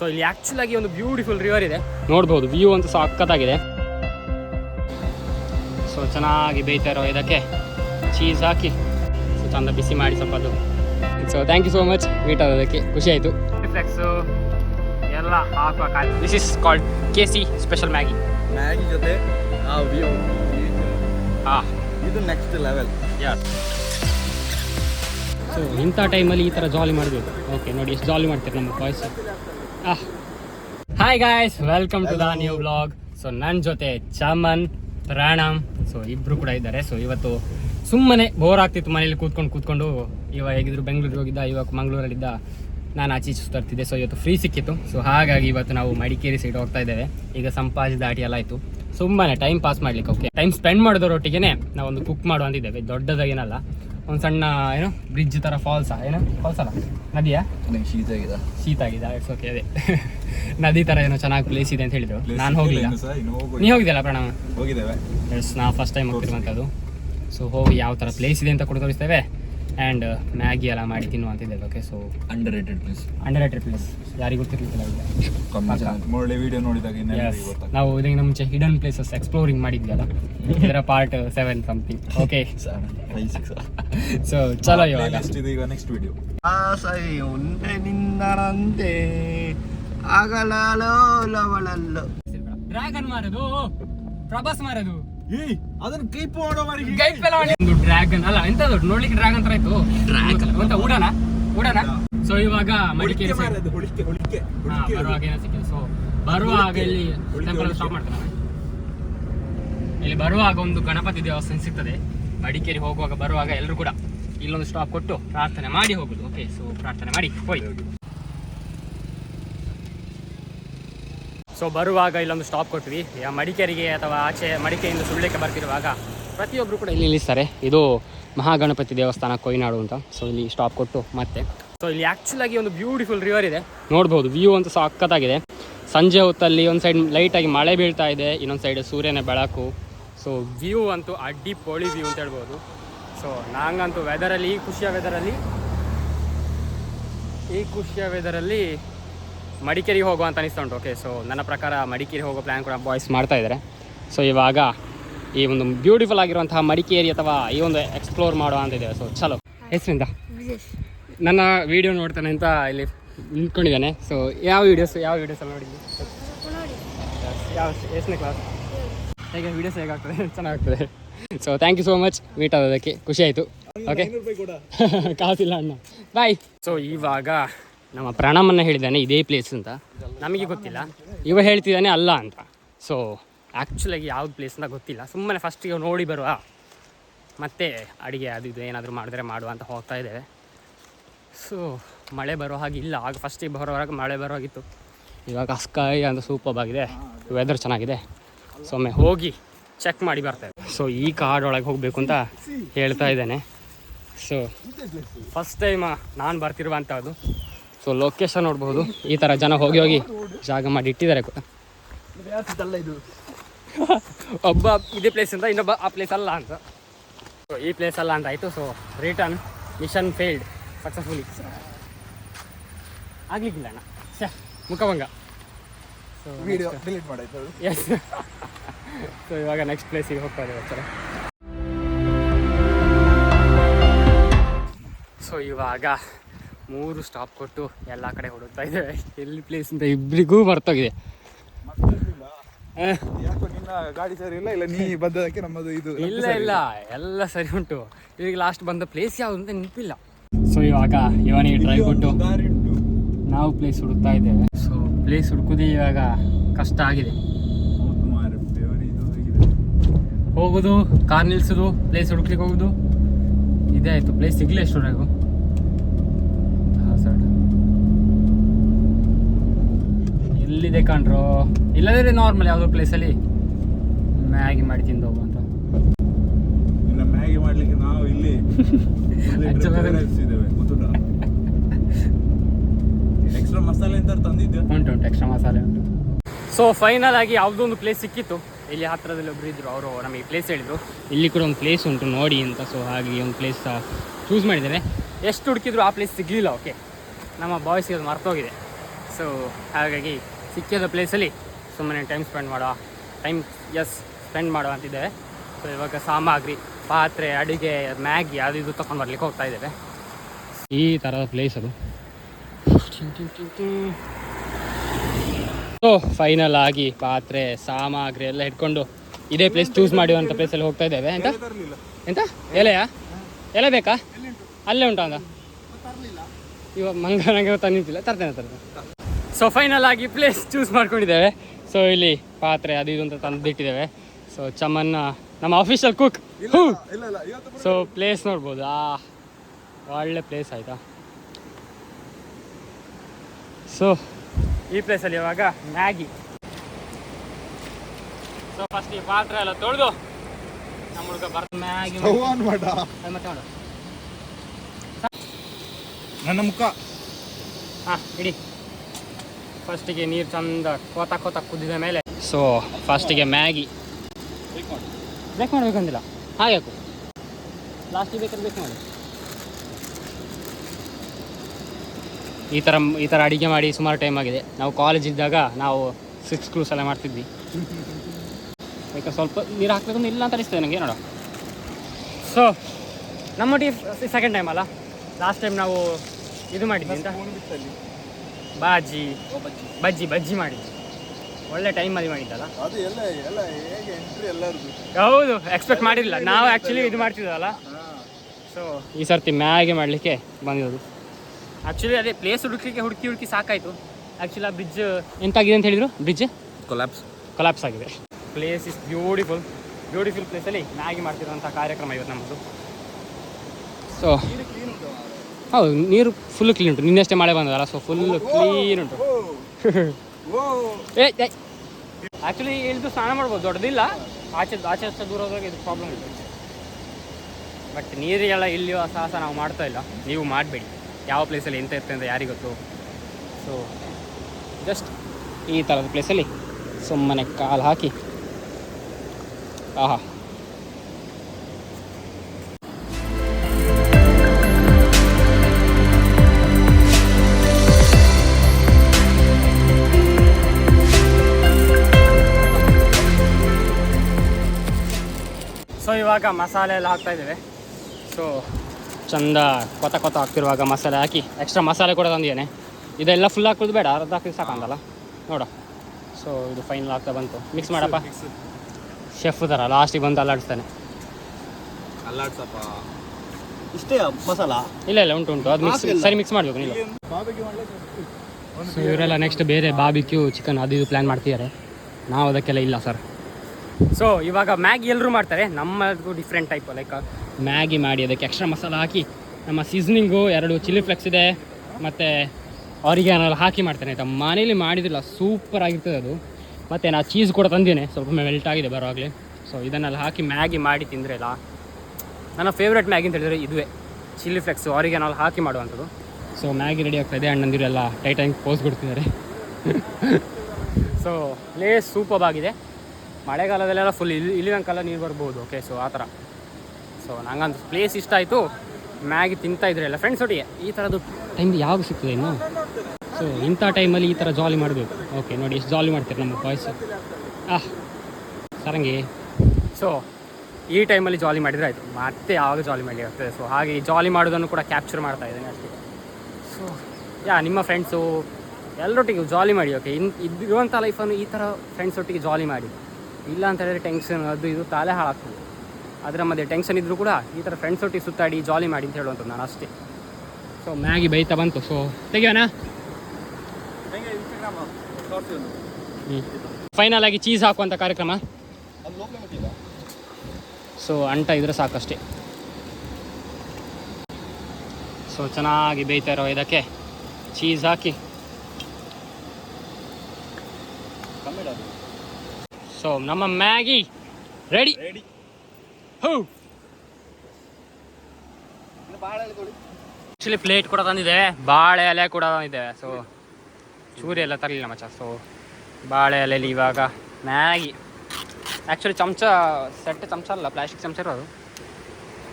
So ಇಲ್ಲಿ actual ಆಗಿ ಒಂದು ಬ್ಯೂಟಿಫುಲ್ ರಿವರ್ ಇದೆ. ನೋಡ್ಬೋದು ವ್ಯೂ ಅಂತ ಸಕ್ಕತ್ತಾಗಿದೆ ಸೊ ಚೆನ್ನಾಗಿ ಬೇಯ್ತಾ ಇರೋ ಇದಕ್ಕೆ ಚೀಸ್ ಹಾಕಿ ಸೊ ಚಂದ ಬಿಸಿ ಮಾಡಿ ಸ್ವಲ್ಪ ಅದು. So thank you so much meet ಆಗೋದಕ್ಕೆ ಖುಷಿ ಆಯಿತು. ರಿಫ್ಲೆಕ್ಸು ಎಲ್ಲ ಹಾಕುವ this is called K C special Maggi Maggi ಜೊತೆ ಆ ವ್ಯೂ ಹಾಂ. ಇದು ನೆಕ್ಸ್ಟ್ ಲೆವೆಲ್ ಯಾ ಸೊ ಇಂಥ ಟೈಮಲ್ಲಿ ಈ ಥರ ಜಾಲಿ ಮಾಡಬೇಕು. ಓಕೆ ನೋಡಿ ಎಷ್ಟು ಜಾಲಿ ಮಾಡ್ತೀರಿ ನಮ್ಮ boys hi guys welcome to the new blog so ನನ್ನ ಜೊತೆ ಚಮನ್ ಪ್ರಾಣಮ್ ಸೊ ಇಬ್ರು ಕೂಡ ಇದ್ದಾರೆ. ಸೊ ಇವತ್ತು ಸುಮ್ಮನೆ ಬೋರ್ ಆಗ್ತಿತ್ತು ಮನೇಲಿ ಕೂತ್ಕೊಂಡು ಕೂತ್ಕೊಂಡು. ಇವಾಗ ಹೇಗಿದ್ರು ಬೆಂಗಳೂರಿಗೆ ಹೋಗಿದ್ದ ಇವಾಗ ಮಂಗಳೂರಲ್ಲಿದ್ದ ನಾನು ಆಚೆ ಈಚೆ ಸುತ್ತಾಡ್ತಿದ್ದೆ. ಸೊ ಇವತ್ತು ಫ್ರೀ ಸಿಕ್ಕಿತ್ತು. ಸೊ ಹಾಗಾಗಿ ಇವತ್ತು ನಾವು ಮಡಿಕೇರಿ ಸೈಡ್ ಹೋಗ್ತಾ ಇದ್ದೇವೆ. ಈಗ ಸಂಪಾಜಿ ದಾಟಿ ಎಲ್ಲ ಆಯಿತು. ಸುಮ್ಮನೆ ಟೈಮ್ ಪಾಸ್ ಮಾಡ್ಲಿಕ್ಕೆ ಓಕೆ ಟೈಮ್ ಸ್ಪೆಂಡ್ ಮಾಡೋದರೊಟ್ಟಿಗೆ ನಾವೊಂದು ಕುಕ್ ಮಾಡೋ ಅಂತಿದ್ದೇವೆ ದೊಡ್ಡದಾಗೇನಲ್ಲ ಒಂದು ಸಣ್ಣ ಏನು ಬ್ರಿಡ್ಜ್ ಥರ ಫಾಲ್ಸಾ ಏನು? ಫಾಲ್ಸ್ ಅಲ್ಲ? ನದಿಯಾ? ಶೀತ ಆಗಿದೆ ಶೀತ ಆಗಿದೆ ಇಟ್ಸ್ ಓಕೆ ಅದೇ. ನದಿ ಥರ ಏನೋ ಚೆನ್ನಾಗಿ ಪ್ಲೇಸ್ ಇದೆ ಅಂತ ಹೇಳಿದ್ರು. ನಾನು ಹೋಗಲಿಲ್ಲ. ನೀ ಹೋಗಿದ್ದಲ್ಲ ಪ್ರಣಾಮ ಹೋಗಿದ್ದೇವೆ. ಎಸ್ ನಾ ಫಸ್ಟ್ ಟೈಮ್ ಹೋಗ್ತಿರುವಂಥದ್ದು ಸೊ ಹೋಗಿ ಯಾವ ಥರ ಪ್ಲೇಸ್ ಇದೆ ಅಂತ ಕೂಡ ತೋರಿಸ್ತೇವೆ. ಆ್ಯಂಡ್ ಮ್ಯಾಗಿ ಎಲ್ಲ ಮಾಡಿ ತಿನ್ನುವಂತಿದೆ okay so underrated place underrated place ಯಾರಿಗೂ ಗೊತ್ತಿರ್ಲಿಕ್ಕಿಲ್ಲ ಒಳ್ಳೆ ವಿಡಿಯೋ ನೋಡಿದಾಗ. ನಾವು ಇದಕ್ಕೆ ಮುಂಚೆ ಹಿಡನ್ ಪ್ಲೇಸಸ್ ಎಕ್ಸ್ಪ್ಲೋರಿಂಗ್ ಮಾಡಿದ್ವಲ್ಲ? ಇದರ part seven something okay so ಚಲೋ ಇವಾಗ. ಇದೆ ಈಗ ನೆಕ್ಸ್ಟ್ ವಿಡಿಯೋ ಆಸೈ ಉಂಡೆ ನಿಂದರಂತೆ ಆಗಲಾಲೋ ಲವಳಲ್ಲೋ ಡ್ರ್ಯಾಗನ್ ಮಾರದು ಪ್ರಭಾಸ್ ಮಾರದು. ಅದನ್ನ ಕೈಪ್ ಮಾಡೋ ಮಾರಿಗೆ. ಒಂದು ಡ್ರ್ಯಾಗನ್ ಅಲ್ಲ ಎಂತ ನೋಡ್ಲಿಕ್ಕೆ ಡ್ರ್ಯಾಗನ್ ತರ ಇತ್ತು. ಅಂತ ಉಡಾನ ಉಡಾನ? ಸೊ ಇವಾಗ ಮಡಿಕೇರಿ side- ಹುಳಿಕೆ ಹುಳಿಕೆ ಹಾ, ಬರುವಾಗ ಏನೋ ಸಿಕ್ಕಿದೆ ಸೊ ಬರುವಾಗ ಇಲ್ಲಿ ಟೆಂಪಲ್ ಸ್ಟಾಪ್ ಮಾಡ್ತಾರೆ ಇಲ್ಲಿ ಬರುವಾಗ ಒಂದು ಗಣಪತಿ ದೇವಸ್ಥಾನ ಸಿಗ್ತದೆ. ಮಡಿಕೇರಿ ಹೋಗುವಾಗ ಬರುವಾಗ ಎಲ್ಲರೂ ಕೂಡ ಇಲ್ಲೊಂದು ಸ್ಟಾಪ್ ಕೊಟ್ಟು ಪ್ರಾರ್ಥನೆ ಮಾಡಿ ಹೋಗುದು. ಓಕೆ ಸೊ ಪ್ರಾರ್ಥನೆ ಮಾಡಿ ಹೋಯ್. ಸೊ ಬರುವಾಗ ಇಲ್ಲೊಂದು ಸ್ಟಾಪ್ ಕೊಟ್ವಿ. ಮಡಿಕೇರಿಗೆ ಅಥವಾ ಆಚೆ ಮಡಿಕೆಯಿಂದ ಸುಳ್ಳಕ್ಕೆ ಬರ್ತಿರುವಾಗ ಪ್ರತಿಯೊಬ್ಬರು ಕೂಡ ಇಲ್ಲಿ ನಿಲ್ಲಿಸ್ತಾರೆ. ಇದು ಮಹಾಗಣಪತಿ ದೇವಸ್ಥಾನ ಕೊಯ್ನಾಡು ಅಂತ. ಸೊ ಇಲ್ಲಿ ಸ್ಟಾಪ್ ಕೊಟ್ಟು ಮತ್ತೆ. ಸೊ ಇಲ್ಲಿ ಆ್ಯಕ್ಚುಲಾಗಿ ಒಂದು ಬ್ಯೂಟಿಫುಲ್ ರಿವರ್ ಇದೆ. ನೋಡ್ಬೋದು ವ್ಯೂ ಅಂತೂ ಸಕ್ಕತ್ತಾಗಿದೆ ಸಂಜೆ ಹೊತ್ತಲ್ಲಿ ಒಂದು ಸೈಡ್ ಲೈಟಾಗಿ ಮಳೆ ಬೀಳ್ತಾ ಇದೆ, ಇನ್ನೊಂದು ಸೈಡ್ ಸೂರ್ಯನ ಬೆಳಕು. ಸೊ ವ್ಯೂ ಅಂತೂ ಅಡ್ಡಿ ಪೋಳಿ ವ್ಯೂ ಅಂತ ಹೇಳ್ಬೋದು. ಸೊ ನಂಗಂತೂ ವೆದರಲ್ಲಿ ಈ ಖುಷಿಯ ವೆದರಲ್ಲಿ ಈ ಖುಷಿಯ ವೆದರಲ್ಲಿ ಮಡಿಕೇರಿಗೆ ಹೋಗುವ ಅಂತ ಅನಿಸ್ತಾ ಉಂಟು. ಓಕೆ ಸೊ ನನ್ನ ಪ್ರಕಾರ ಮಡಿಕೇರಿ ಹೋಗೋ ಪ್ಲ್ಯಾನ್ ಕೂಡ ಬಾಯ್ಸ್ ಮಾಡ್ತಾ ಇದ್ದಾರೆ ಸೊ ಇವಾಗ ಈ ಒಂದು ಬ್ಯೂಟಿಫುಲ್ ಆಗಿರುವಂತಹ ಮಡಿಕೇರಿ ಅಥವಾ ಈ ಒಂದು ಎಕ್ಸ್ಪ್ಲೋರ್ ಮಾಡುವ ಅಂತ ಇದ್ದೇವೆ. ಸೊ ಚಲೋ. ಹೆಸರಿಂದ? ನನ್ನ ವಿಡಿಯೋ ನೋಡ್ತಾನೆ ಅಂತ ಇಲ್ಲಿ ನಿಂತ್ಕೊಂಡಿದ್ದಾನೆ. ಸೊ ಯಾವ ವಿಡಿಯೋಸ್ ಯಾವ ವಿಡಿಯೋಸ್ ಎಲ್ಲ ನೋಡಿದ್ವಿ ಯಾವ ಎಷ್ಟನೇ ಕ್ಲಾಸ್ ಹೇಗೆ ವಿಡಿಯೋಸ್ ಹೇಗಾಗ್ತದೆ? ಚೆನ್ನಾಗ್ತದೆ. So thank you so much meet ಆಗೋದಕ್ಕೆ ಖುಷಿ ಆಯಿತು. ಓಕೆ ಕಾಸಿಲ್ಲ ಅಣ್ಣ. ಬಾಯ್ ಸೊ ಇವಾಗ ನಮ್ಮ ಪ್ರಣಮನ್ನ ಹೇಳಿದ್ದಾನೆ ಇದೇ ಪ್ಲೇಸ್ ಅಂತ. ನಮಗೆ ಗೊತ್ತಿಲ್ಲ. ಇವ ಹೇಳ್ತಿದ್ದಾನೆ ಅಲ್ಲ ಅಂತ. ಸೊ ಆ್ಯಕ್ಚುಲಾಗಿ ಯಾವ್ದು ಪ್ಲೇಸ್ ಅಂತ ಗೊತ್ತಿಲ್ಲ. ಸುಮ್ಮನೆ ಫಸ್ಟಿಗೆ ನೋಡಿ ಬರುವ. ಮತ್ತೆ ಅಡುಗೆ ಅದು ಇದು ಏನಾದರೂ ಮಾಡಿದ್ರೆ ಮಾಡುವ ಅಂತ ಹೋಗ್ತಾ ಇದ್ದೇವೆ. ಸೊ ಮಳೆ ಬರೋ ಹಾಗೆ ಇಲ್ಲ. ಆಗ ಫಸ್ಟಿಗೆ ಬರೋವಾಗ ಮಳೆ ಬರೋ ಹಾಗಿತ್ತು. ಇವಾಗ ಸ್ಕೈ ಅಂತ ಸೂಪರ್ ಆಗಿದೆ. ವೆದರ್ ಚೆನ್ನಾಗಿದೆ. ಸೊ ಒಮ್ಮೆ ಹೋಗಿ ಚೆಕ್ ಮಾಡಿ ಬರ್ತೇವೆ ಸೊ ಈ ಕಾಡೊಳಗೆ ಹೋಗಬೇಕು ಅಂತ ಹೇಳ್ತಾ ಇದ್ದೇನೆ. ಸೊ ಫಸ್ಟ್ ಟೈಮ್ ನಾನು ಬರ್ತಿರುವಂಥದ್ದು ಸೊ ಲೊಕೇಶನ್ ನೋಡ್ಬೋದು. ಈ ಥರ ಜನ ಹೋಗಿ ಹೋಗಿ ಜಾಗ ಮಾಡಿ ಇಟ್ಟಿದ್ದಾರೆ ಕೂಡ. ಇದು ಒಬ್ಬ ಇದೇ ಪ್ಲೇಸ್ ಅಂತ ಇನ್ನೊಬ್ಬ ಆ ಪ್ಲೇಸ್ ಅಲ್ಲ ಅಂತ. ಸೊ ಈ ಪ್ಲೇಸ್ ಅಲ್ಲ ಅಂತ ಆಯಿತು. So return mission failed successfully ಆಗ್ಲಿಕ್ಕಿಲ್ಲ ಅಣ್ಣ. ಸರ್ ಮುಖಭಂಗ. ಸೊ ಡಿಲೀಟ್ ಮಾಡಾಯ್ತು ಎಸ್ ಸೊ ಇವಾಗ ನೆಕ್ಸ್ಟ್ ಪ್ಲೇಸಿಗೆ ಹೋಗ್ತಾ ಇದ್ದೇವೆ ಸರ್ ಸೊ ಇವಾಗ ಮೂರು ಸ್ಟಾಪ್ ಕೊಟ್ಟು ಎಲ್ಲ ಕಡೆ ಹುಡುಕ್ತಾ ಇದ್ದೇವೆ. ಎಲ್ಲಿ ಪ್ಲೇಸ್ ಅಂತ ಇಬ್ಬರಿಗೂ ಮರ್ತೋಗಿದೆ. ನಿನ್ನ ಗಾಡಿ ಸರಿ ಇಲ್ಲ? ಇಲ್ಲ ನೀ ಬಂದದಕ್ಕೆ ನಮ್ಮದು ಇದು ಇಲ್ಲ ಇಲ್ಲ. ಎಲ್ಲ ಸರಿ ಉಂಟು. ಈಗ ಲಾಸ್ಟ್ ಬಂದ ಪ್ಲೇಸ್ ಯಾವುದು ಅಂತ ನೆನಪಿಲ್ಲ. ಸೊ ಇವಾಗ ಇವನಿಗೆ ಡ್ರೈವ್ ಕೊಟ್ಟು ನಾವು ಪ್ಲೇಸ್ ಹುಡುಕ್ತಾ ಇದ್ದೇವೆ. ಸೊ ಪ್ಲೇಸ್ ಹುಡುಕೋದೇ ಇವಾಗ ಕಷ್ಟ ಆಗಿದೆ. ಹೋಗುದು? ಕಾರ್ ನಿಲ್ಸೋದು ಪ್ಲೇಸ್ ಹುಡುಕ್ಲಿಕ್ಕೆ ಹೋಗೋದು. ಇದೇ ಆಯ್ತು. ಪ್ಲೇಸ್ ಸಿಗಲಿ ಎಷ್ಟರವರೆಗೂ ಹಾಂ ಸರ್ ಎಲ್ಲಿದೆ ಕಣ್ರೋ? ಇಲ್ಲದೇ ನಾರ್ಮಲ್ ಯಾವುದೋ ಪ್ಲೇಸಲ್ಲಿ ಮ್ಯಾಗಿ ಮಾಡಿ ತಿಂದು ಹೋಗು ಅಂತ. ಇನ್ನು ಮ್ಯಾಗಿ ಮಾಡ್ಲಿಕ್ಕೆ ನಾವು ಇಲ್ಲಿ ಎಕ್ಸ್ಟ್ರಾ ಮಸಾಲೆ ಅಂತ ತಂದಿದ್ದೆ ಉಂಟು ಉಂಟು ಎಕ್ಸ್ಟ್ರಾ ಮಸಾಲೆ ಉಂಟು. ಸೊ ಫೈನಲ್ ಆಗಿ ಯಾವುದೋ ಒಂದು ಪ್ಲೇಸ್ ಸಿಕ್ಕಿತ್ತು. ಇಲ್ಲಿ ಹತ್ತಿರದಲ್ಲಿ ಒಬ್ರು ಇದ್ರು ಅವರು ನಮಗೆ ಪ್ಲೇಸ್ ಹೇಳಿದ್ರು. ಇಲ್ಲಿ ಕೂಡ ಒಂದು ಪ್ಲೇಸ್ ಉಂಟು ನೋಡಿ ಅಂತ ಸೊ ಹಾಗೆ ಒಂದು ಪ್ಲೇಸ್ ಚೂಸ್ ಮಾಡಿದ್ದೇನೆ ಎಷ್ಟು ಹುಡುಕಿದ್ರು ಆ ಪ್ಲೇಸ್ ಸಿಗಲಿಲ್ಲ ಓಕೆ ನಮ್ಮ ಬಾಯ್ಸ್ಗೆ ಅದು ಮರ್ತೋಗಿದೆ ಸೊ ಹಾಗಾಗಿ ಸಿಕ್ಕಿದ ಪ್ಲೇಸಲ್ಲಿ ಸುಮ್ಮನೆ ಟೈಮ್ ಸ್ಪೆಂಡ್ ಮಾಡುವ ಟೈಮ್ ಎಸ್ ಸ್ಪೆಂಡ್ ಮಾಡುವ ಅಂತಿದ್ದೇವೆ. ಸೊ ಇವಾಗ ಸಾಮಗ್ರಿ, ಪಾತ್ರೆ, ಅಡುಗೆ, ಮ್ಯಾಗಿ ಅದು ಇದು ತೊಗೊಂಡು ಬರ್ಲಿಕ್ಕೆ ಹೋಗ್ತಾ ಇದ್ದೇವೆ. ಈ ಥರದ ಪ್ಲೇಸ್ ಅದು. ಸೊ ಫೈನಲ್ ಆಗಿ ಪಾತ್ರೆ, ಸಾಮಗ್ರಿ ಎಲ್ಲ ಇಟ್ಕೊಂಡು ಇದೇ ಪ್ಲೇಸ್ ಚೂಸ್ ಮಾಡಿರುವಂಥ ಪ್ಲೇಸಲ್ಲಿ ಹೋಗ್ತಾ ಇದ್ದೇವೆ. ಎಂತ? ಎಂತ? ಎಲೆಯಾ? ಎಲೆ ಬೇಕಾ? ಅಲ್ಲೇ ಉಂಟಾ ಅಂದ. ಇವಾಗ ಮಂಗಳ ನನಗೆ ತಂದಿಲ್ಲ ತರ್ತೇನೆ ತರ್ತೇನೆ. ಸೊ ಫೈನಲ್ ಆಗಿ ಪ್ಲೇಸ್ ಚೂಸ್ ಮಾಡ್ಕೊಂಡಿದ್ದೇವೆ. ಸೊ ಇಲ್ಲಿ ಪಾತ್ರೆ ಅದು ಇದು ಅಂತ ತಂದಿಟ್ಟಿದ್ದೇವೆ. ಸೊ ಚಮನ್ನ ನಮ್ಮ ಆಫೀಷಿಯಲ್ ಕುಕ್ ಸೊ ಪ್ಲೇಸ್ ನೋಡ್ಬೋದು. ಆ ಒಳ್ಳೆ ಪ್ಲೇಸ್ ಆಯಿತಾ? ಸೊ ಈ ಪ್ಲೇಸಲ್ಲಿ ಇವಾಗ ಮ್ಯಾಗಿ ಸೊ ಫಸ್ಟ್ ಈ ಪಾತ್ರೆ ಎಲ್ಲ ತೊಳೆದು ನಮ್ಮ ಹುಡುಗ ಬರ್ತ ಮ್ಯಾಗಿ ನನ್ನ ಮುಖ. ಹಾಂ ಇಡಿ. ಫಸ್ಟಿಗೆ ನೀರು ಚಂದ ಕೋತ ಕೋತ ಕುದ್ದಿದ ಮೇಲೆ. ಸೊ ಫಸ್ಟಿಗೆ ಮ್ಯಾಗಿ. ಬ್ರೇಕ್ ಮಾಡಬೇಕಂದಿಲ್ಲ. ಹಾಗೆ ಹಾಕು. ಲಾಸ್ಟಿಗೆ ಬೇಕಾದ್ರೆ ಬೇಕು ಮಾಡಿ. ಈ ಥರ ಈ ಥರ ಅಡುಗೆ ಮಾಡಿ ಸುಮಾರು ಟೈಮ್ ಆಗಿದೆ. ನಾವು ಕಾಲೇಜ್ ಇದ್ದಾಗ ನಾವು ಸಿಕ್ಸ್ ಕ್ಲೂಸ್ ಎಲ್ಲ ಮಾಡ್ತಿದ್ವಿ. ಈಗ ಸ್ವಲ್ಪ ನೀರು ಹಾಕ್ಬೇಕಂದ್ರೆ ಇಲ್ಲ ಅಂತ ಅನಿಸ್ತದೆ ನನಗೆ ನೋಡೋ. ಸೊ ನಮ್ಮ ಟೀ ಸೆಕೆಂಡ್ ಟೈಮ್ ಅಲ್ಲ? ಲಾಸ್ಟ್ ಟೈಮ್ ನಾವು ಇದು ಮಾಡಿದ್ವಿ ಅಂತ. ಬಾಜಿ. ಬಜ್ಜಿ ಬಜ್ಜಿ ಮಾಡಿದ್ದು ಒಳ್ಳೆ ಟೈಮಲ್ಲಿ ಮಾಡಿದ್ದಲ್ಲ? ಅದು ಎಲ್ಲ ಎಲ್ಲ ಹೇಗೆ ಎಂಟ್ರಿ ಎಲ್ಲರದು? ಹೌದು ಎಕ್ಸ್ಪೆಕ್ಟ್ ಮಾಡಿರಲಿಲ್ಲ ನಾವು ಆ್ಯಕ್ಚುಲಿ ಇದು ಮಾಡ್ತಿದ್ವಲ್ಲ ಸೊ ಈ ಸರ್ತಿ ಮ್ಯಾಗೆ ಮಾಡಲಿಕ್ಕೆ ಬಂದಿರೋದು. ಆ್ಯಕ್ಚುಲಿ ಅದೇ ಪ್ಲೇಸ್ ಹುಡುಕ್ಲಿಕ್ಕೆ ಹುಡುಕಿ ಹುಡುಕಿ ಸಾಕಾಯಿತು. ಆ್ಯಕ್ಚುಲಿ ಆ ಬ್ರಿಡ್ಜ್ ಎಂತಾಗಿದೆ ಅಂತ ಹೇಳಿದ್ರು? ಬ್ರಿಡ್ಜ್ ಕೊಲಾಪ್ಸ್ ಕೊಲಾಪ್ಸ್ ಆಗಿದೆ. ಪ್ಲೇಸ್ ಇಸ್ ಬ್ಯೂಟಿಫುಲ್ ಬ್ಯೂಟಿಫುಲ್ ಪ್ಲೇಸಲ್ಲಿ ಮ್ಯಾಗಿ ಮಾಡ್ತಿರುವಂಥ ಕಾರ್ಯಕ್ರಮ ಇವತ್ತು ನಮ್ಮದು. ಸೊ ಹೌದು ನೀರು ಫುಲ್ ಕ್ಲೀನ್ ಉಂಟು. ನಿನ್ನೆಷ್ಟೇ ಮಳೆ ಬಂದದಲ್ಲ ಸೊ ಫುಲ್ ಕ್ಲೀನ್ ಉಂಟು. ಏ ಆ್ಯಕ್ಚುಲಿ ಇಳಿದು ಸ್ನಾನ ಮಾಡ್ಬೋದು ದೊಡ್ಡದಿಲ್ಲ. ಆಚೆ ಆಚೆ ಅಷ್ಟು ದೂರ ಹೋದಾಗ ಇದು ಪ್ರಾಬ್ಲಮ್ ಇದೆ ಬಟ್ ನೀರಿಗೆಲ್ಲ ಇಲ್ಲಿಯೋ ಸಾಹಸ ನಾವು ಮಾಡ್ತಾ ಇಲ್ಲ. ನೀವು ಮಾಡಬೇಡಿ. ಯಾವ ಪ್ಲೇಸಲ್ಲಿ ಎಂತ ಇರ್ತದೆ ಅಂತ ಯಾರಿಗೆ ಗೊತ್ತು. ಸೊ ಜಸ್ಟ್ ಈ ಥರದ ಪ್ಲೇಸಲ್ಲಿ ಸುಮ್ಮನೆ ಕಾಲು ಹಾಕಿ. ಆಹಾ. ಇವಾಗ ಮಸಾಲೆ ಎಲ್ಲ ಹಾಕ್ತಾ ಇದ್ದೇವೆ. ಸೊ ಚಂದ ಕೊತ ಕೊತ ಹಾಕ್ತಿರುವಾಗ ಮಸಾಲೆ ಹಾಕಿ ಎಕ್ಸ್ಟ್ರಾ ಮಸಾಲೆ ಕೂಡ ತಂದಿದ್ದೇನೆ. ಇದೆಲ್ಲ ಫುಲ್ ಹಾಕೋದು ಬೇಡ ಅರ್ಧ ಹಾಕಿ ಸಾಕಂದಲ್ಲ ನೋಡು. ಸೊ ಇದು ಫೈನಲ್ ಆಗ್ತಾ ಬಂತು. ಮಿಕ್ಸ್ ಮಾಡಪ್ಪ. ಶೆಫ್ ಥರ ಲಾಸ್ಟಿಗೆ ಬಂದು ಅಲ್ಲಾಡಿಸ್ತಾನೆ. ಅಲ್ಲಾಡ್ಸಪ್ಪ. ಇಷ್ಟೇ ಮಸಾಲ? ಇಲ್ಲ ಇಲ್ಲ ಉಂಟು ಉಂಟು. ಅದು ಮಿಕ್ಸ್ ಸರಿ ಮಿಕ್ಸ್ ಮಾಡಬೇಕು ನೀವು ಸೊ ಇವರೆಲ್ಲ ನೆಕ್ಸ್ಟ್ ಬೇರೆ ಬಾಬಿಕ್ಯೂ ಚಿಕನ್ ಅದು ಇದು ಪ್ಲ್ಯಾನ್ ಮಾಡ್ತಿದ್ದಾರೆ. ನಾವು ಅದಕ್ಕೆಲ್ಲ ಇಲ್ಲ ಸರ್ ಸೊ ಇವಾಗ ಮ್ಯಾಗಿ ಎಲ್ಲರೂ ಮಾಡ್ತಾರೆ. ನಮ್ಮದು ಡಿಫ್ರೆಂಟ್ ಟೈಪ್ ಲೈಕ್ ಮ್ಯಾಗಿ ಮಾಡಿ ಅದಕ್ಕೆ ಎಕ್ಸ್ಟ್ರಾ ಮಸಾಲ ಹಾಕಿ, ನಮ್ಮ ಸೀಸನಿಂಗು ಎರಡು ಚಿಲ್ಲಿ ಫ್ಲೆಕ್ಸ್ ಇದೆ, ಮತ್ತು ಆರಿಗ್ಯಾನೆಲ್ಲ ಹಾಕಿ ಮಾಡ್ತೇನೆ, ಆಯಿತಾ? ಮನೇಲಿ ಮಾಡಿದ್ರಲ್ಲ ಸೂಪರ್ ಆಗಿರ್ತದೆ ಅದು. ಮತ್ತು ನಾ ಚೀಸ್ ಕೂಡ ತಂದೇನೆ ಸ್ವಲ್ಪ ಮೆಲ್ಟ್ ಆಗಿದೆ ಬರೋವಾಗಲೇ. ಸೊ ಇದನ್ನೆಲ್ಲ ಹಾಕಿ ಮ್ಯಾಗಿ ಮಾಡಿ ತಿಂದರೆ ಅಲ್ಲ ನನ್ನ ಫೇವ್ರೇಟ್ ಮ್ಯಾಗಿ ಅಂತ ಹೇಳಿದ್ರೆ ಇದುವೇ. ಚಿಲ್ಲಿ ಫ್ಲೆಕ್ಸ್ ನಾವು ಹಾಕಿ ಮಾಡುವಂಥದ್ದು. ಸೊ ಮ್ಯಾಗಿ ರೆಡಿ ಆಗ್ತಾ ಇದೆ. ಅಣ್ಣಂದಿರು ಎಲ್ಲ ಟೈಟಾಗಿ ಪೋಸ್ ಕೊಡ್ತಿದ್ದಾರೆ. ಸೊ ಪ್ಲೇಸ್ ಸೂಪರ್ ಆಗಿದೆ. ಮಳೆಗಾಲದಲ್ಲೆಲ್ಲ ಫುಲ್ ಇಲ್ಲಿ ಇಲ್ಲಿನ ತನಕ ನೀರು ಬರ್ಬೋದು. ಓಕೆ ಸೊ ಆ ಥರ. ಸೊ ನಂಗಂತ ಪ್ಲೇಸ್ ಇಷ್ಟ ಆಯಿತು. ಮ್ಯಾಗಿ ತಿಂತಾ ಇದ್ರಲ್ಲ ಫ್ರೆಂಡ್ಸ್ ಒಟ್ಟಿಗೆ. ಈ ಥರದ್ದು ಟೈಮ್ ಯಾವಾಗ ಸಿಗ್ತದೆ ಇನ್ನು? ಸೊ ಇಂಥ ಟೈಮಲ್ಲಿ ಈ ಥರ ಜಾಲಿ ಮಾಡಬೇಕು. ಓಕೆ ನೋಡಿ, ಎಷ್ಟು ಜಾಲಿ ಮಾಡ್ತೀರಿ ನಮ್ಮ ಬಾಯ್ಸ್ ಆಹ್ ಸರಂಗಿ. ಸೊ ಈ ಟೈಮಲ್ಲಿ ಜಾಲಿ ಮಾಡಿದರೆ ಆಯಿತು. ಮತ್ತೆ ಯಾವಾಗ ಜಾಲಿ ಮಾಡಿ ಆಗ್ತದೆ? ಸೊ ಹಾಗೆ ಈ ಜಾಲಿ ಮಾಡೋದನ್ನು ಕೂಡ ಕ್ಯಾಪ್ಚರ್ ಮಾಡ್ತಾ ಇದ್ದೇನೆ ಅಷ್ಟೇ. ಸೊ ಯಾ, ನಿಮ್ಮ ಫ್ರೆಂಡ್ಸು ಎಲ್ಲರೊಟ್ಟಿಗೆ ಜಾಲಿ ಮಾಡಿ ಓಕೆ ಇನ್ ಇರುವಂಥ ಲೈಫನ್ನು ಈ ಥರ ಫ್ರೆಂಡ್ಸ್ ಒಟ್ಟಿಗೆ ಜಾಲಿ ಮಾಡಿ. ಇಲ್ಲ ಅಂತ ಹೇಳಿದ್ರೆ ಟೆನ್ಷನ್ ಅದು ಇದು ತಾಲೇ ಹಾಳಾಗ್ತದೆ. ಅದರ ಮಧ್ಯೆ ಟೆನ್ಷನ್ ಇದ್ದರೂ ಕೂಡ ಈ ಥರ ಫ್ರೆಂಡ್ಸ್ ಒಟ್ಟಿಗೆ ಸುತ್ತಾಡಿ ಜಾಲಿ ಮಾಡಿ ಅಂತ ಹೇಳುವಂಥದ್ದು ನಾನು ಅಷ್ಟೇ. ಸೊ ಮ್ಯಾಗಿ ಬೈತಾ ಬಂತು. ಸೊ ತೆಗಿಯೋಣ? ಫೈನಲ್ ಆಗಿ ಚೀಸ್ ಹಾಕುವಂಥ ಕಾರ್ಯಕ್ರಮ? ಸೊ ಅಂಟ ಇದ್ರೆ ಸಾಕಷ್ಟೇ. ಸೊ ಚೆನ್ನಾಗಿ ಬೇಯ್ತಾ ಇರೋ ಇದಕ್ಕೆ ಚೀಸ್ ಹಾಕಿ. ಸೊ ನಮ್ಮ ಮ್ಯಾಗಿ ರೆಡಿ ರೆಡಿ ಹೂ. ಆ್ಯಕ್ಚುಲಿ ಪ್ಲೇಟ್ ಕೂಡ. ತಂದಿದೆ. ಬಾಳೆ ಎಲೆ ಕೂಡ ತಂದಿದೆ. ಸೊ ಚೂರಿ ಎಲ್ಲ ತರಲಿಲ್ಲ ಮಚ್ಚ. ಸೊ ಬಾಳೆ ಎಲೆಯಲ್ಲಿ ಇವಾಗ ಮ್ಯಾಗಿ. ಆ್ಯಕ್ಚುಲಿ ಚಮಚ ಸೆಟ್ ಚಮಚ ಅಲ್ಲ ಪ್ಲಾಸ್ಟಿಕ್ ಚಮಚ ಇರೋದು.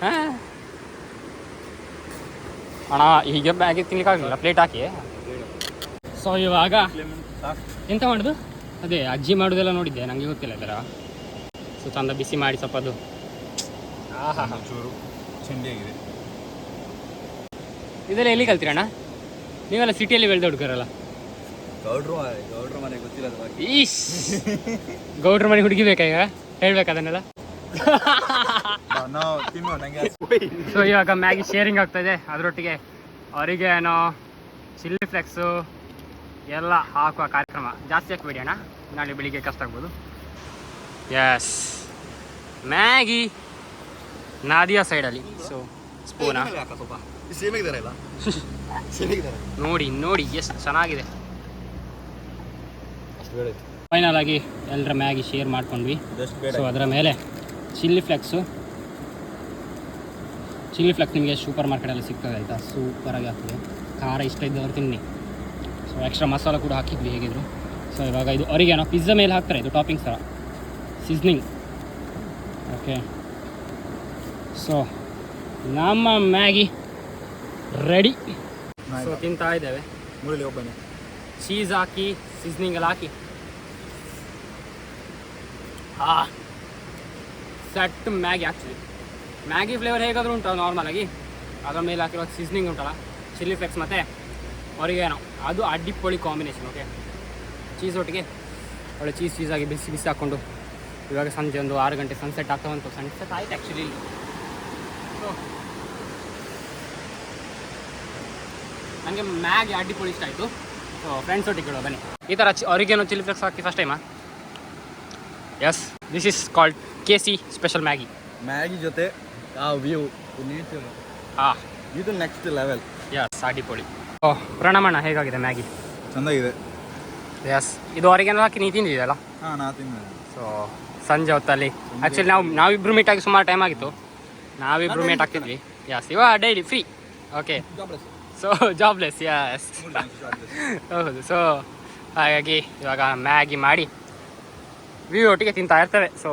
ಹಾಂ. ಅಣ್ಣ ಈಗ ಮ್ಯಾಗಿ ತಿನ್ಲಿಕ್ಕಾಗಲಿಲ್ಲ. ಪ್ಲೇಟ್ ಹಾಕಿ. ಸೊ ಸೊ ಇವಾಗ ಎಂತ ಮಾಡೋದು? ಅದೇ ಅಜ್ಜಿ ಮಾಡೋದೆಲ್ಲ ನೋಡಿದ್ದೆ ನನಗೆ ಗೊತ್ತಿಲ್ಲ ಇದರ ಸೊ ತಂದ ಬಿಸಿ ಮಾಡಿ ಸ್ವಲ್ಪ ಅದು. ಆಹಾ. ಚೂರು ಚಂಡಿಯಾಗಿದೆ ಇದೆಲ್ಲ ಎಲ್ಲಿ ಕಲ್ತಿರಣ್ಣ ನೀವೆಲ್ಲ ಸಿಟಿಯಲ್ಲಿ ಬೆಳೆದ ಹುಡುಗರಲ್ಲ. ಗೌಡ್ರು ಗೌಡ್ರ ಮನೆ ಗೊತ್ತಿಲ್ಲ ಈಶ್! ಗೌಡ್ರ ಮನೆ ಹುಡುಗಿ ಬೇಕಾ ಈಗ? ಹೇಳ್ಬೇಕು ಅದನ್ನೆಲ್ಲ? ಸೊ ಇವಾಗ ಮ್ಯಾಗಿ ಶೇರಿಂಗ್ ಆಗ್ತಾ ಇದೆ. ಅದರೊಟ್ಟಿಗೆ ಅವರಿಗೆ ಏನೋ ಚಿಲ್ಲಿ ಫ್ಲೆಕ್ಸು ಎಲ್ಲ ಹಾಕುವ ಕಾರ್ಯಕ್ರಮ ಜಾಸ್ತಿ ಹಾಕಬೇಡಿ ಅಣ್ಣ ನಾಳೆ ಬೆಳಿಗ್ಗೆ ಕಷ್ಟ ಆಗ್ಬೋದು. S Maggi. ನಾದಿಯಾ ಸೈಡಲ್ಲಿ ಸೊ ಸ್ಪೂನಾ ನೋಡಿ ನೋಡಿ ಎಷ್ಟು ಚೆನ್ನಾಗಿದೆ. ಫೈನಲ್ ಆಗಿ ಎಲ್ಲರ ಮ್ಯಾಗಿ ಶೇರ್ ಮಾಡ್ಕೊಂಡ್ವಿ. ಸೊ ಅದರ ಮೇಲೆ ಚಿಲ್ಲಿ ಫ್ಲೆಕ್ಸು ಚಿಲ್ಲಿ ಫ್ಲೆಕ್ಸ್ ನಿಮಗೆ ಸೂಪರ್ ಮಾರ್ಕೆಟಲ್ಲಿ ಸಿಗ್ತದೆ ಆಯಿತಾ? ಸೂಪರಾಗಿ ಆಗ್ತದೆ. ಖಾರ ಇಷ್ಟ ಇದ್ದವ್ರು ತಿನ್ನಿ. ಎಕ್ಸ್ಟ್ರಾ ಮಸಾಲ ಕೂಡ ಹಾಕಿದ್ವಿ ಹೇಗಿದ್ರು. ಸೊ ಇವಾಗ ಇದು ಅವರಿಗೇನೋ ಪಿಜ್ಜಾ ಮೇಲೆ ಹಾಕ್ತಾರೆ ಇದು ಟಾಪಿಂಗ್ಸ್ ಥರ ಸೀಸ್ನಿಂಗ್ ಓಕೆ ಸೊ ನಮ್ಮ ಮ್ಯಾಗಿ ರೆಡಿ ಸೊ ತಿಂತಾ ಇದ್ದೇವೆ. ಮುರುಳಿ ಒಬ್ಬನೇ ಚೀಸ್ ಹಾಕಿ ಸೀಸ್ನಿಂಗ್ ಎಲ್ಲ ಹಾಕಿ. ಹಾ. Set Maggi actually Maggi flavour ಹೇಗಾದರೂ ಉಂಟು ನಾರ್ಮಲಾಗಿ ಅದರ ಅದ್ರ ಮೇಲೆ ಹಾಕಿರೋ ಸೀಸ್ನಿಂಗ್ ಉಂಟಲ್ಲ. ಚಿಲ್ಲಿ ಫ್ಲೆಕ್ಸ್ ಮತ್ತು ಅವರಿಗೇನೋ ಅದು ಅಡ್ಡಿಪೊಳಿ ಕಾಂಬಿನೇಷನ್ ಓಕೆ ಚೀಸ್ ಒಟ್ಟಿಗೆ ಒಳ್ಳೆ ಚೀಸ್ ಚೀಸಾಗಿ ಆಗಿ ಬಿಸಿ ಬಿಸಿ ಹಾಕ್ಕೊಂಡು ಇವಾಗ ಸಂಜೆ ಒಂದು ಆರು ಗಂಟೆ ಸನ್ಸೆಟ್ ಆಗ್ತಾ ಬಂತು. ಸನ್ಸೆಟ್ ಆಯ್ತು ಆ್ಯಕ್ಚುಲಿ ನನಗೆ ಮ್ಯಾಗಿ ಅಡ್ಡಿಪೊಳಿ ಇಷ್ಟ ಆಯಿತು. ಸೊ ಫ್ರೆಂಡ್ಸ್ ಒಟ್ಟಿಗೆ ಕೇಳೋ ಬನ್ನಿ. ಈ ಥರ ಅವರಿಗೇನೋ ಚಿಲ್ಲಿ ಫ್ಲೆಕ್ಸ್ ಹಾಕಿ first ಟೈಮಾ yes this is called K C special Maggi Maggi ಜೊತೆ ಆ ವ್ಯೂ ನೇಚರ್ ಹಾಂ ಇದು ನೆಕ್ಸ್ಟ್ ಲೆವೆಲ್ ಎಸ್ ಅಡ್ಡಿಪೊಳಿ ಓ. ಪ್ರಣಮಣ್ಣ ಹೇಗಾಗಿದೆ ಮ್ಯಾಗಿ? ಚೆನ್ನಾಗಿದೆ. ಎಸ್ ಇದು ಅವರಿಗೇನೋ ಹಾಕಿ ನೀ ತಿಂದಿದೆಯಲ್ಲ ಹಾ ನಾ ತಿನ್ನ ಸೊ ಸಂಜೆ ಹೊತ್ತಲ್ಲಿ. ಆ್ಯಕ್ಚುಲಿ ನಾವು ನಾವಿಬ್ರು ಮೀಟ್ ಆಗಿ ಸುಮಾರು ಟೈಮ್ ಆಗಿತ್ತು. ನಾವಿಬ್ರು ಮೀಟ್ ಆಗ್ತಿದ್ವಿ. ಯಸ್ ಇವಾಗ daily free okay so jobless yes ಹೌದು. ಸೊ ಹಾಗಾಗಿ ಇವಾಗ ಮ್ಯಾಗಿ ಮಾಡಿ ವ್ಯೂ ಒಟ್ಟಿಗೆ ತಿಂತಾ ಇರ್ತವೆ. ಸೊ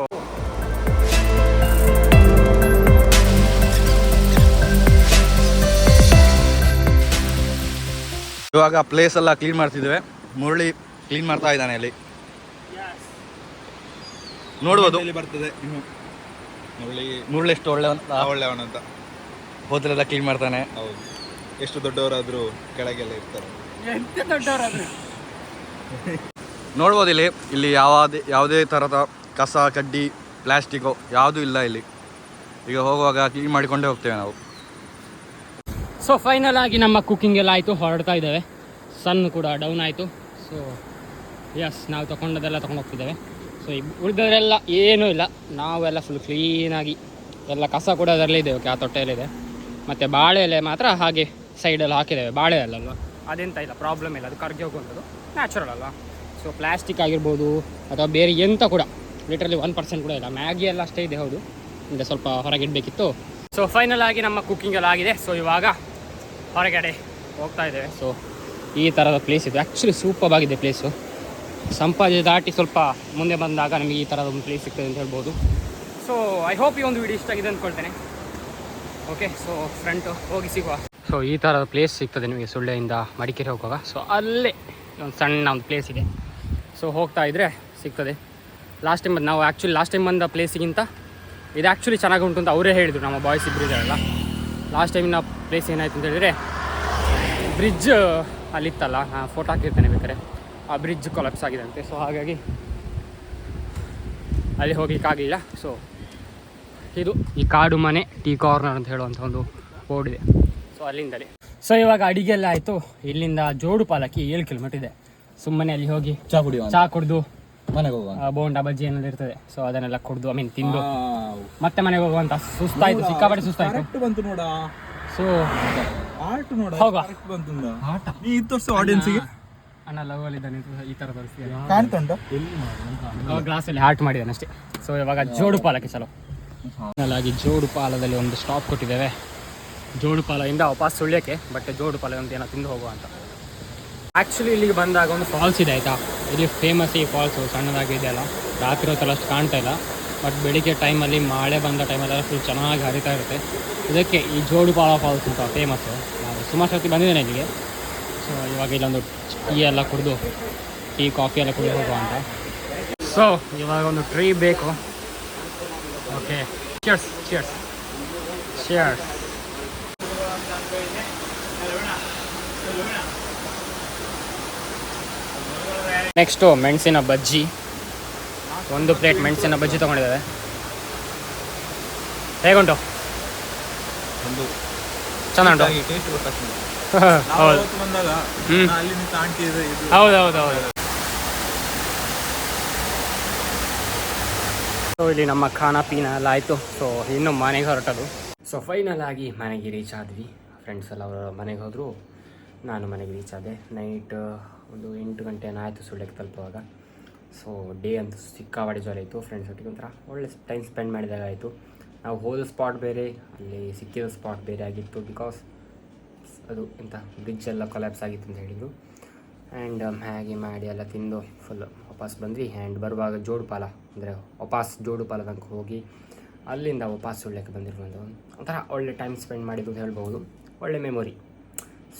ಇವಾಗ ಪ್ಲೇಸ್ ಎಲ್ಲ ಕ್ಲೀನ್ ಮಾಡ್ತಿದ್ದೇವೆ. ಮುರಳಿ ಕ್ಲೀನ್ ಮಾಡ್ತಾ ಇದ್ದಾನೆ ಅಲ್ಲಿ. ನೋಡ್ಬೋದು. ಇಲ್ಲಿ ಬರ್ತದೆ ಮುರಳಿ ಮುರಳಿ ಎಷ್ಟು ಒಳ್ಳೆ ಅಂತ. ಒಳ್ಳೆಯವನಂತ ಹೋಟೆಲೆಲ್ಲ ಕ್ಲೀನ್ ಮಾಡ್ತಾನೆ. ಹೌದು. ಎಷ್ಟು ದೊಡ್ಡವರಾದ್ರೂ ಕೆಳಗೆಲ್ಲ ಇರ್ತಾರೆ. ನೋಡ್ಬೋದು ಇಲ್ಲಿ. ಇಲ್ಲಿ ಯಾವುದೇ ಯಾವುದೇ ಥರದ ಕಸ ಕಡ್ಡಿ ಪ್ಲಾಸ್ಟಿಕ್ ಯಾವುದೂ ಇಲ್ಲ ಇಲ್ಲಿ. ಈಗ ಹೋಗುವಾಗ ಕ್ಲೀನ್ ಮಾಡಿಕೊಂಡೇ ಹೋಗ್ತೇವೆ ನಾವು. ಸೊ ಫೈನಲ್ ಆಗಿ ನಮ್ಮ ಕುಕ್ಕಿಂಗ್ ಎಲ್ಲ ಆಯಿತು, ಹೊರಡ್ತಾ ಇದ್ದೇವೆ. ಸನ್ ಕೂಡ ಡೌನ್ ಆಯಿತು. ಸೊ ಎಸ್ ನಾವು ತೊಗೊಂಡದೆಲ್ಲ ತೊಗೊಂಡು ಹೋಗ್ತಿದ್ದೇವೆ. ಸೊ ಉಳಿದವರೆಲ್ಲ ಏನೂ ಇಲ್ಲ. ನಾವೆಲ್ಲ ಫುಲ್ ಕ್ಲೀನಾಗಿ ಎಲ್ಲ ಕಸ ಕೂಡ ಅದರಲ್ಲಿದೆ ಓಕೆ, ಆ ತೊಟ್ಟೆಯಲ್ಲಿದೆ. ಮತ್ತು ಬಾಳೆ ಎಲೆ ಮಾತ್ರ ಹಾಗೆ ಸೈಡಲ್ಲಿ ಹಾಕಿದ್ದೇವೆ. ಬಾಳೆ ಅಲ್ಲಲ್ವ ಅದೆಂತ ಇಲ್ಲ ಪ್ರಾಬ್ಲಮ್ ಇಲ್ಲ. ಅದು ಕರ್ಗೆ ಹೋಗುವಂಥದ್ದು. ನ್ಯಾಚುರಲ್ ಅಲ್ವಾ? ಸೊ ಪ್ಲಾಸ್ಟಿಕ್ ಆಗಿರ್ಬೋದು, ಅಥವಾ ಬೇರೆ ಎಂತ ಕೂಡ ಲಿಟ್ರಲಿ ಒನ್ ಪರ್ಸೆಂಟ್ ಕೂಡ ಇಲ್ಲ. ಮ್ಯಾಗಿ ಎಲ್ಲ ಅಷ್ಟೇ ಇದೆ, ಹೌದು. ಅಂದರೆ ಸ್ವಲ್ಪ ಹೊರಗಿಡಬೇಕಿತ್ತು. ಸೊ ಫೈನಲ್ ಆಗಿ ನಮ್ಮ ಕುಕ್ಕಿಂಗ್ ಎಲ್ಲ ಆಗಿದೆ. ಸೊ ಇವಾಗ ಹೊರಗಡೆ ಹೋಗ್ತಾ ಇದ್ದೇವೆ. ಸೊ ಈ ಥರದ ಪ್ಲೇಸ್ ಇದು ಆ್ಯಕ್ಚುಲಿ ಸೂಪರ್ ಆಗಿದೆ ಪ್ಲೇಸು ಸಂಪಾದ ದಾಟಿ ಸ್ವಲ್ಪ ಮುಂದೆ ಬಂದಾಗ ನಮಗೆ ಈ ಥರದ ಒಂದು ಪ್ಲೇಸ್ ಸಿಗ್ತದೆ ಅಂತ ಹೇಳ್ಬೋದು. ಸೊ ಐ ಹೋಪ್ ಈ ಒಂದು ವಿಡಿಯೋ ಇಷ್ಟ ಆಗಿದೆ ಅಂದ್ಕೊಳ್ತೇನೆ ಓಕೆ ಸೊ ಫ್ರೆಂಟು ಹೋಗಿ ಸಿಗುವ. ಸೊ ಈ ಥರದ ಪ್ಲೇಸ್ ಸಿಗ್ತದೆ ನಿಮಗೆ ಸುಳ್ಳೆಯಿಂದ ಮಡಿಕೇರಿ ಹೋಗುವಾಗ. ಸೊ ಅಲ್ಲೇ ಒಂದು ಸಣ್ಣ ಒಂದು ಪ್ಲೇಸ್ ಇದೆ. ಸೊ ಹೋಗ್ತಾ ಇದ್ದರೆ ಸಿಗ್ತದೆ. ಲಾಸ್ಟ್ ಟೈಮ್ ನಾವು ಆ್ಯಕ್ಚುಲಿ ಲಾಸ್ಟ್ ಟೈಮ್ ಬಂದ ಪ್ಲೇಸಿಗಿಂತ ಇದು ಆ್ಯಕ್ಚುಲಿ ಚೆನ್ನಾಗಿ ಉಂಟು ಅಂತ ಅವರೇ ಹೇಳಿದರು ನಮ್ಮ ಬಾಯ್ಸ್ ಇಬ್ಬರು ಇದ್ದಾರಲ್ಲ. ಲಾಸ್ಟ್ ಟೈಮಿನ ಪ್ಲೇಸ್ ಏನಾಯ್ತು ಅಂತ ಹೇಳಿದ್ರೆ ಬ್ರಿಡ್ಜ್ ಅಲ್ಲಿತ್ತಲ್ಲ ನಾನು ಫೋಟೋ ಹಾಕಿರ್ತೇನೆ ಬೇಕಾದ್ರೆ. ಆ ಬ್ರಿಡ್ಜ್ ಕೊಲಾಪ್ಸ್ ಆಗಿದೆ ಅಂತೆ ಸೊ ಹಾಗಾಗಿ ಅಲ್ಲಿ ಹೋಗ್ಲಿಕ್ಕಾಗಲಿಲ್ಲ ಸೊ ಇದು ಈ ಕಾಡು ಮನೆ ಟೀ ಕಾರ್ನರ್ ಅಂತ ಹೇಳುವಂಥ ಒಂದು ಬೋರ್ಡ್ ಇದೆ. ಸೊ ಅಲ್ಲಿಂದಲೇ. ಸೊ ಇವಾಗ ಅಡಿಗೆ ಎಲ್ಲ ಆಯಿತು. ಇಲ್ಲಿಂದ ಜೋಡು ಪಾಲಕಿ ಏಳು ಕಿಲೋಮೀಟರ್ ಇದೆ. ಸುಮ್ಮನೆ ಅಲ್ಲಿ ಹೋಗಿ ಚಾ ಕುಡಿಯುವ ಚಾ ಕುಡಿದು ಮನೆಗೆ ಹೋಗುವ? ಬೋಂಡ ಬಜ್ಜಿ ಏನಾದ್ರು ಇರ್ತದೆ. ಸೊ ಅದನ್ನೆಲ್ಲ ಕುಡ್ದು ಐ ಮೀನ್ ತಿಂದು. ಮತ್ತೆ ಮನೆಗೆ ಹೋಗುವಂತ ಸುಸ್ತಾಯ್ತು ಸಿಕ್ಕಾಪಟ್ಟೆ ಸುಸ್ತಾಯ್ತು. ಕರೆಕ್ಟ್ ಬಂತು ನೋಡ. ಸೊ ಆರ್ಟ್ ನೋಡ ಹೋಗುವ. ಕರೆಕ್ಟ್ ಬಂತು ಆಟ? ನೀ ಇದು ಆಡಿಯನ್ಸ್ ಆಡಿಯನ್ಸ್ಗೆ ಅಣ್ಣ ಲವ್ ಇದ್ದಾನೆ ಈ ಥರ ತೋರಿಸ್ತೀವಿ ಗ್ಲಾಸ್ ಗ್ಲಾಸಲ್ಲಿ ಹಾರ್ಟ್ ಮಾಡಿದ್ದಾನೆ ಅಷ್ಟೇ. ಸೊ ಇವಾಗ ಜೋಡು ಪಾಲಕ್ಕೆ ಚಲೋ. ಆಗಿ ಜೋಡು ಪಾಲದಲ್ಲಿ ಒಂದು ಸ್ಟಾಪ್ ಕೊಟ್ಟಿದ್ದೇವೆ. ಜೋಡು ಪಾಲದಿಂದ ವಾಪಸ್ ಸುಳ್ಯಕ್ಕೆ ಬಟ್ ಜೋಡು ಪಾಲ ಅಂತ ಏನೋ ತಿಂದು ಹೋಗುವ ಅಂತ. ಆ್ಯಕ್ಚುಲಿ ಇಲ್ಲಿಗೆ ಬಂದಾಗ ಒಂದು ಫಾಲ್ಸ್ ಇದೆ ಆಯಿತಾ? ಇಲ್ಲಿ ಫೇಮಸ್ ಈ ಫಾಲ್ಸು ಸಣ್ಣದಾಗಿದೆ ಅಲ್ಲ ರಾತ್ರಿ ಹೊತ್ತಲ್ಲ ಅಷ್ಟು ಕಾಣ್ತಾ ಇಲ್ಲ. ಬಟ್ ಬೆಳಿಗ್ಗೆ ಟೈಮಲ್ಲಿ ಮಳೆ ಬಂದ ಟೈಮಲ್ಲೆಲ್ಲ ಫುಲ್ ಚೆನ್ನಾಗಿ ಹರಿತಾ ಇರುತ್ತೆ. ಇದಕ್ಕೆ ಈ ಜೋಡುಪಾಳ ಫಾಲ್ಸ್ ಅಂತ ಫೇಮಸ್ಸು ಸುಮಾರು ಸರ್ತಿ ಬಂದಿದ್ದೇನೆ ಇಲ್ಲಿಗೆ. ಸೊ ಇವಾಗ ಇಲ್ಲೊಂದು ಟೀ ಎಲ್ಲ ಕುಡಿದು ಟೀ ಕಾಫಿ ಎಲ್ಲ ಕುಡಿದು ಹೋಗುವ ಅಂತ. ಸೊ ಇವಾಗ ಒಂದು ಟ್ರೀ ಬೇಕು. Okay cheers cheers cheers next ಮೆಣಸಿನ ಬಜ್ಜಿ. ಒಂದು ಪ್ಲೇಟ್ ಮೆಣಸಿನ ಬಜ್ಜಿ ತೊಗೊಂಡಿದ್ದಾರೆ. ಹೇಗುಂಟು? ಒಂದು. ಚೆನ್ನಾಗಿ ಹೌದು. ಹೌದು ಹೌದು ಹೌದು. ಸೊ ಇಲ್ಲಿ ನಮ್ಮ ಖಾನ ಪೀನ ಎಲ್ಲ ಆಯಿತು. ಸೊ ಇನ್ನು ಮನೆಗೆ ಹೊರಟದು. ಸೊ ಫೈನಲ್ ಆಗಿ ಮನೆಗೆ ರೀಚ್ ಆದ್ವಿ. ಫ್ರೆಂಡ್ಸ್ ಎಲ್ಲ ಅವರ ಮನೆಗೆ ಹೋದರು. ನಾನು ಮನೆಗೆ ರೀಚ್ ಆದೆ. ನೈಟ್ ಒಂದು ಎಂಟು ಗಂಟೆ ಆಯಿತು ಸುಳ್ಳಕ್ಕೆ ತಲುಪುವಾಗ. ಸೊ ಡೇ ಅಂತೂ ಸಿಕ್ಕಾಪಟ್ಟೆ ಜೋರ ಆಯಿತು ಫ್ರೆಂಡ್ಸ್ ಒಟ್ಟಿಗೆ ಒಂಥರ ಒಳ್ಳೆ ಟೈಮ್ ಸ್ಪೆಂಡ್ ಮಾಡಿದಾಗ ಆಯಿತು ನಾವು ಹೋದ ಸ್ಪಾಟ್ ಬೇರೆ, ಅಲ್ಲಿ ಸಿಕ್ಕಿರೋ ಸ್ಪಾಟ್ ಬೇರೆ ಆಗಿತ್ತು ಬಿಕಾಸ್ ಅದು ಎಂಥ ಬ್ರಿಡ್ಜ್ ಎಲ್ಲ ಕೊಲ್ಯಾಪ್ಸ್ ಆಗಿತ್ತು ಅಂತ ಹೇಳಿದರು. ಆ್ಯಂಡ್ ಮ್ಯಾಗಿ ಮಾಡಿ ಎಲ್ಲ ತಿಂದು ಫುಲ್ ವಾಪಸ್ ಬಂದ್ವಿ. ಆ್ಯಂಡ್ ಬರುವಾಗ ಜೋಡುಪಾಲ, ಅಂದರೆ ವಾಪಸ್ ಜೋಡುಪಾಲ ತನಕ ಹೋಗಿ ಅಲ್ಲಿಂದ ವಾಪಸ್ ಸುಳ್ಯಕ್ಕೆ ಬಂದಿರುವಂಥ ಒಂಥರ ಒಳ್ಳೆ ಟೈಮ್ ಸ್ಪೆಂಡ್ ಮಾಡಿದ್ದು ಹೇಳ್ಬೋದು ಒಳ್ಳೆ ಮೆಮೊರಿ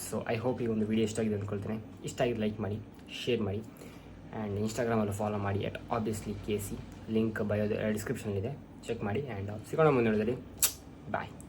ಸೊ ಐ ಹೋಪ್ ಈ ಒಂದು ವಿಡಿಯೋ ಇಷ್ಟ ಆಗಿದೆ ಅಂದ್ಕೊಳ್ತೇನೆ ಇಷ್ಟ ಆಗಿದ್ದು ಲೈಕ್ ಮಾಡಿ ಶೇರ್ ಮಾಡಿ ಆ್ಯಂಡ್ ಇನ್ಸ್ಟಾಗ್ರಾಮಲ್ಲಿ ಫಾಲೋ ಮಾಡಿ at obviously K C link ಬಯೋದು ಡಿಸ್ಕ್ರಿಪ್ಷನಲ್ಲಿದೆ ಚೆಕ್ ಮಾಡಿ ಆ್ಯಂಡ್ ಸಿಗೋಣ ಮುಂದೆ ಬಾಯ್